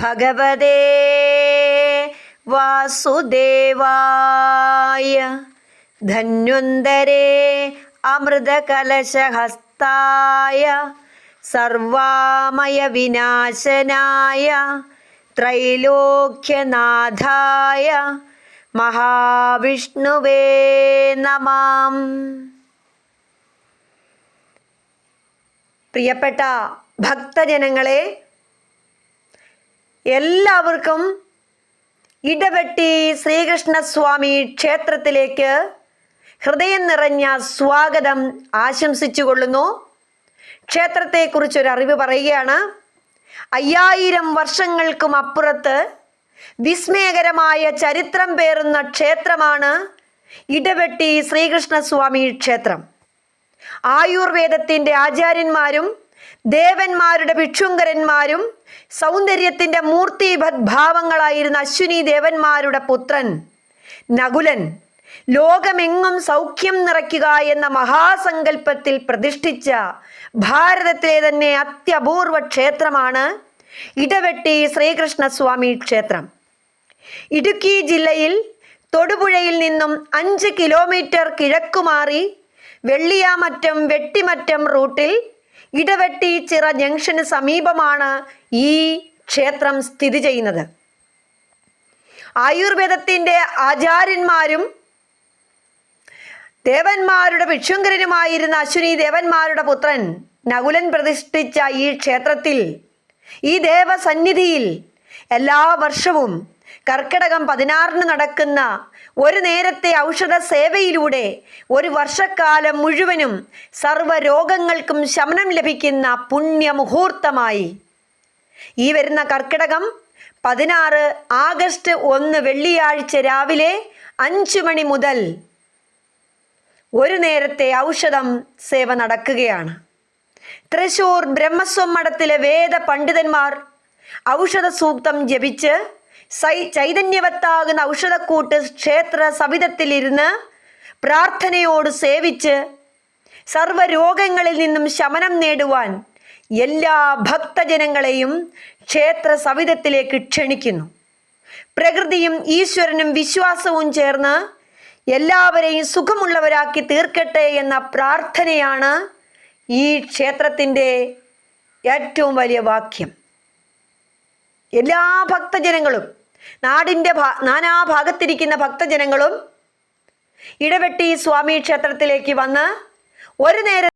ഭഗവതേ വാസുദേവായ ധന്വന്തരേ അമൃതകലശഹസ്തായ സർവാമയ വിനാശനായ ത്രൈലോക്യനാഥായ മഹാവിഷ്ണുവേ നമാം. പ്രിയപ്പെട്ട ഭക്തജനങ്ങളെ എല്ലാവർക്കും ഇടവെട്ടി ശ്രീകൃഷ്ണസ്വാമി ക്ഷേത്രത്തിലേക്ക് ഹൃദയം നിറഞ്ഞ സ്വാഗതം ആശംസിച്ചുകൊള്ളുന്നു. ക്ഷേത്രത്തെക്കുറിച്ചൊരു അറിവ് പറയുകയാണ്. അയ്യായിരം വർഷങ്ങൾക്കും അപ്പുറത്ത് വിസ്മയകരമായ ചരിത്രം പേറുന്ന ക്ഷേത്രമാണ് ഇടവെട്ടി ശ്രീകൃഷ്ണസ്വാമി ക്ഷേത്രം. ആയുർവേദത്തിന്റെ ആചാര്യന്മാരും ദേവന്മാരുടെ ഭിക്ഷുങ്കരന്മാരും സൗന്ദര്യത്തിന്റെ മൂർത്തിഭദ്ഭാവങ്ങളായിരുന്ന അശ്വിനി ദേവന്മാരുടെ പുത്രൻ നകുലൻ ലോകമെങ്ങും സൗഖ്യം നിറയ്ക്കുക എന്ന മഹാസങ്കല്പത്തിൽ പ്രതിഷ്ഠിച്ച ഭാരതത്തിലെ തന്നെ അത്യപൂർവ ക്ഷേത്രമാണ് ഇടവെട്ടി ശ്രീകൃഷ്ണസ്വാമി ക്ഷേത്രം. ഇടുക്കി ജില്ലയിൽ തൊടുപുഴയിൽ നിന്നും അഞ്ച് കിലോമീറ്റർ കിഴക്കുമാറി വെള്ളിയാമറ്റം വെട്ടിമറ്റം റൂട്ടിൽ ഇടവെട്ടി ചിറ ജംഗ്ഷന് സമീപമാണ് ഈ ക്ഷേത്രം സ്ഥിതി ചെയ്യുന്നത്. ആയുർവേദത്തിന്റെ ആചാര്യന്മാരും ദേവന്മാരുടെ ഭിക്ഷുങ്കരനുമായിരുന്ന അശ്വിനി ദേവന്മാരുടെ പുത്രൻ നകുലൻ പ്രതിഷ്ഠിച്ച ഈ ക്ഷേത്രത്തിൽ ഈ ദേവസന്നിധിയിൽ എല്ലാ വർഷവും കർക്കിടകം പതിനാറിന് നടക്കുന്ന ഒരു നേരത്തെ ഔഷധ സേവയിലൂടെ ഒരു വർഷക്കാലം മുഴുവനും സർവരോഗങ്ങൾക്കും ശമനം ലഭിക്കുന്ന പുണ്യമുഹൂർത്തമായി. ഈ വരുന്ന കർക്കിടകം പതിനാറ് ആഗസ്റ്റ് ഒന്ന് വെള്ളിയാഴ്ച രാവിലെ അഞ്ചു മണി മുതൽ ഒരു നേരത്തെ ഔഷധം സേവ നടക്കുകയാണ്. തൃശൂർ ബ്രഹ്മസ്വം മഠത്തിലെ വേദ പണ്ഡിതന്മാർ ഔഷധ സൂക്തം ജപിച്ച് ചൈതന്യവത്താകുന്ന ഔഷധക്കൂട്ട് ക്ഷേത്ര സവിധത്തിലിരുന്ന് പ്രാർത്ഥനയോട് സേവിച്ച് സർവരോഗങ്ങളിൽ നിന്നും ശമനം നേടുവാൻ എല്ലാ ഭക്തജനങ്ങളെയും ക്ഷേത്ര സവിധത്തിലേക്ക് ക്ഷണിക്കുന്നു. പ്രകൃതിയും ഈശ്വരനും വിശ്വാസവും ചേർന്ന് എല്ലാവരെയും സുഖമുള്ളവരാക്കി തീർക്കട്ടെ എന്ന പ്രാർത്ഥനയാണ് ഈ ക്ഷേത്രത്തിന്റെ ഏറ്റവും വലിയ വാക്യം. എല്ലാ ഭക്തജനങ്ങളും നാടിന്റെ ഭാ നാനാഭാഗത്തിരിക്കുന്ന ഭക്തജനങ്ങളും ഇടവെട്ടി സ്വാമി ക്ഷേത്രത്തിലേക്ക് വന്ന് ഒരു നേരം